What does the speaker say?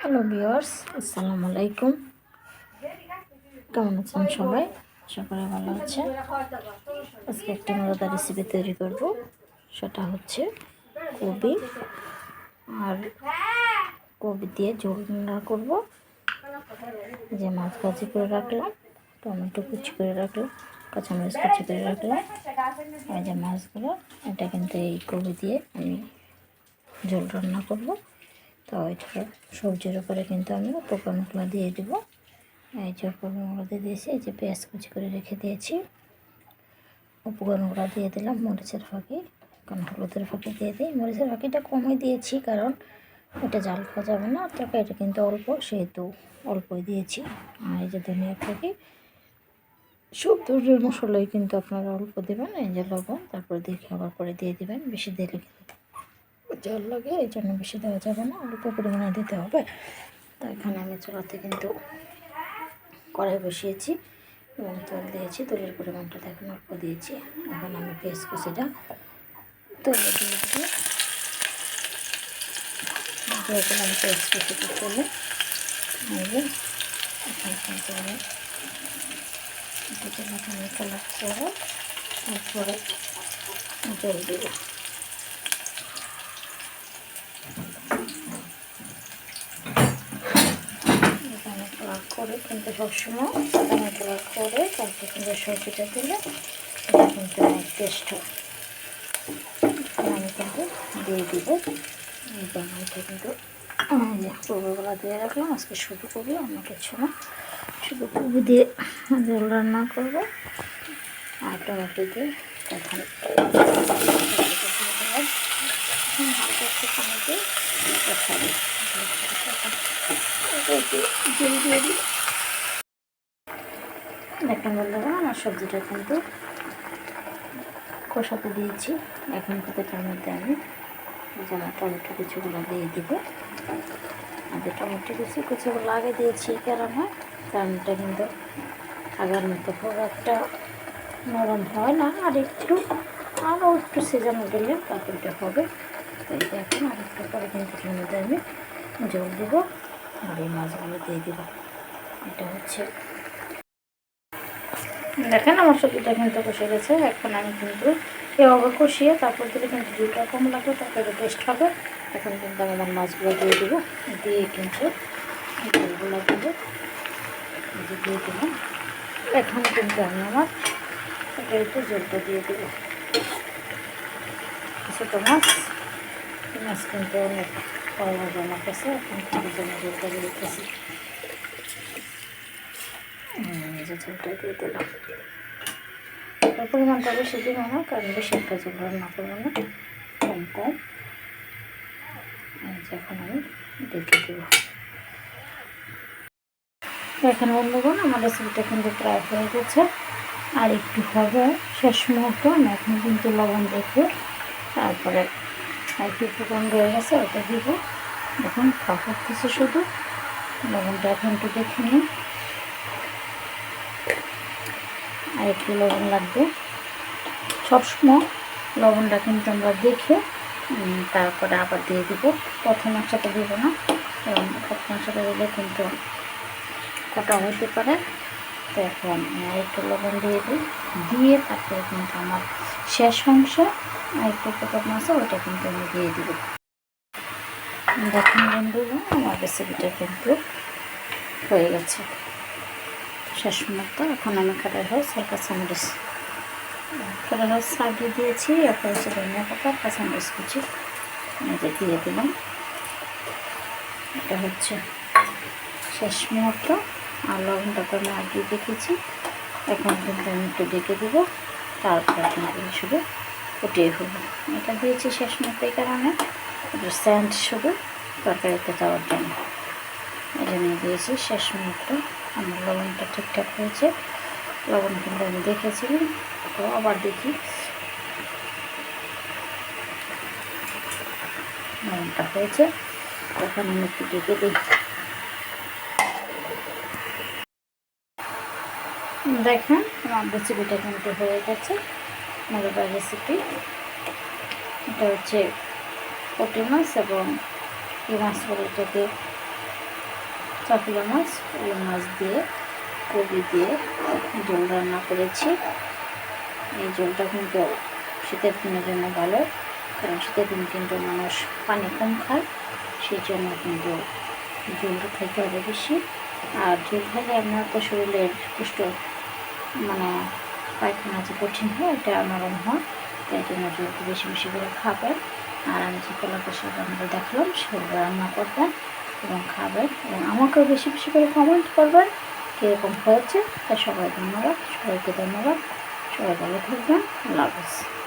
Hello viewers আসসালামু আলাইকুম কেমন আছেন সবাই? করি ভালো আছে আজকে একটি মজাদার রেসিপি তৈরি করব। সেটা হচ্ছে কবি আর কবি দিয়ে ঝোল রান্না করব। যে মাছ ভাজি করে রাখলাম, টমেটো কুচি করে রাখলাম, কাঁচামরিচ কুচি করে রাখলাম। এই যে মাছগুলো, এটা কিন্তু এই কবি দিয়ে আমি ঝোল রান্না করব। তো এটা সবজির উপরে কিন্তু আমি পোকা মশলা দিয়ে দেবো। এই যে পোকা উপকরণগুলো দিয়ে দিয়েছি, এই যে পেঁয়াজ কুচি করে রেখে দিয়েছি। উপকরণগুলো দিয়ে দিলাম মরিচের ফাঁকি। কারণ হলুদের ফাঁকি দিয়ে দিই। মরিচের ফাঁকিটা কমই দিয়েছি কারণ এটা জাল খাওয়া যাবে না। তরকারিটা কিন্তু অল্প, সেহেতু অল্পই দিয়েছি। আর এই যে ধনিয়া ফাঁকি, সব ধরনের মশলাই কিন্তু আপনারা অল্প দেবেন। এই যে লবণ, তারপরে দিয়ে খাবার পরে দিয়ে দেবেন। বেশি দিলে কিন্তু জল লাগে, এই জন্য বেশি দেওয়া যাবে না, অল্প পরিমাণে দিতে হবে। তো এখানে আমি চুলাতে কিন্তু কড়াই বসিয়েছি এবং তেল দিয়েছি, তেলের পরিমাণটা দেখুন, অল্প দিয়েছি। এখন আমি পেঁয়াজ কুচিটা তেলে দিয়ে দিলাম পেঁয়াজ কুচিটা তেলে। এখন আমি কালার করে তারপরে জল দেবো। করে কিন্তু সবসময় টমেটো করে তারপর কিন্তু সবজিটা দিলে কিন্তু অনেক টেস্ট হয়। আমি কিন্তু দিয়ে দিব। এটা কিন্তু কবিগুলো দিয়ে রাখলাম, আজকে শুধু কবি অন্য কিছু না। শুধু কবি দিয়ে জল রান্না করব। আর টমেটো দিয়ে হালকা একটু পানি দিয়ে দিই। দেখেন বন্ধুরা আমার সবজিটা কিন্তু কষাতে দিয়েছি। এখন কিন্তু তার মধ্যে আমি যেন টমেটো কুচিগুলো দিয়ে দিব। আর টমেটো কুচি, কুচিগুলো আগে দিয়েছি কারণে কারণটা কিন্তু আগের মতো খুব একটা নরম হয় না, আর একটু আরও একটু সেজানো গেলে তারপরটা হবে। তো এই এখন আর একটু পরে কিন্তু তার মধ্যে আমি জল দেবো। আর এই মাছগুলো দিয়ে দেবো। এটা হচ্ছে দেখেন আমার সবজিটা কিন্তু কষে গেছে, এখন আমি কিন্তু এভাবে কষিয়ে তারপর দিলে কিন্তু দুটো কম লাগবে তারপরে টেস্ট হবে, এখন কিন্তু আমি আমার মাছগুলো দিয়ে দেবো। দিয়ে কিন্তু দেবো দিয়ে এখন কিন্তু আমি আমার এটা একটু জলটা দিয়ে দেবো। ছোটো মাছ মাছ কিন্তু অনেক পাওয়া আমার কাছে কিন্তু জলটা দিয়ে দিতেছি যে ঝোলটা দিয়ে দিলাম পরিমাণটা বেশি দিব না কারণ বেশি একটা ঝোল রান্না করব না কম কম এখন আমি দেখে দেব এখন বন্ধুগণ আমার রেসিপিটা কিন্তু প্রায় হয়ে গেছে, আর একটু হবে শেষ মুহূর্ত, আমি এখন কিন্তু লবণ দেখব, তারপরে একটু উপকরণ রয়ে গেছে ওটা দিব। এখন খাওয়া করতেছে শুধু। লবণটা এখন একটু দেখে নিই আর একটু লবণ লাগবে। সবসময় লবণটা কিন্তু আমরা দেখে তারপরে আবার দিয়ে দিব। প্রথম একসাথে দেবো না এবং প্রথম একসাথে দিলে কিন্তু কটা হতে পারে। তো এখন একটু লবণ দিয়ে দিই। দিয়ে তারপরে কিন্তু আমার শেষ অংশ একটু পোকট মাছ, ওটা কিন্তু আমি দিয়ে দিব। দেখুন বন্ধু আমার রেসিপিটা কিন্তু হয়ে গেছে। শেষ মতো এখন আমি কাটার হয় হালকা স্যান্ডউইচ কাটার হয় সাজিয়ে দিয়েছি এরপর হচ্ছে ধনিয়া পাতা, কাঁচামরিচ কুচি এটা দিয়ে দিলাম। এটা হচ্ছে শেষ মুহূর্ত, আর লবণটা তো আমি আগে দেখেছি এখন কিন্তু আমি একটু ডেকে দেবো, তারপর কিন্তু শুধু ফুটিয়ে হব এটা দিয়েছি শেষ মুহূর্তে এই কারণে স্যান্ড শুধু তরকারিতে যাওয়ার জন্য। এই জন্য দিয়েছি শেষ মুহূর্ত। আমার লবণটা ঠিকঠাক হয়েছে। লবণ কিন্তু আমি দেখেছিলাম, তো আবার দেখি। লবণটা হয়েছে, তখন আমি একটু ডেকে দিই। দেখেন আমার রেসিপিটা কিন্তু হয়ে গেছে। মজাদার রেসিপি এটা হচ্ছে পটি মাছ এবং এই মাছগুলো এটাকে কাকুলা মাছ কাকুলা মাছ দিয়ে কবি দিয়ে ঝোল রান্না করেছি। এই ঝোলটা কিন্তু শীতের দিনের জন্য ভালো, কারণ শীতের দিন কিন্তু মানুষ পানি কম খায়, সেই জন্য কিন্তু ঝোলটা খেতে হবে বেশি। আর ঝোল খেলে আপনার তো শরীরের পুষ্ট মানে পায়খানা যে কঠিন হয় এটা নরম হয়। তাই জন্য একটু বেশি বেশি করে খাবেন। আর আমি যে কলা কষা আপনাদের দেখলাম, সেগুলো রান্না করবেন এবং খাবেন এবং আমাকেও বেশি বেশি করে কমেন্ট করবেন কীরকম হয়েছে। তা সবাই ধন্যবাদ, সবাইকে ধন্যবাদ। সবাই ভালো থাকবেন। আল্লাহ হাফিজ।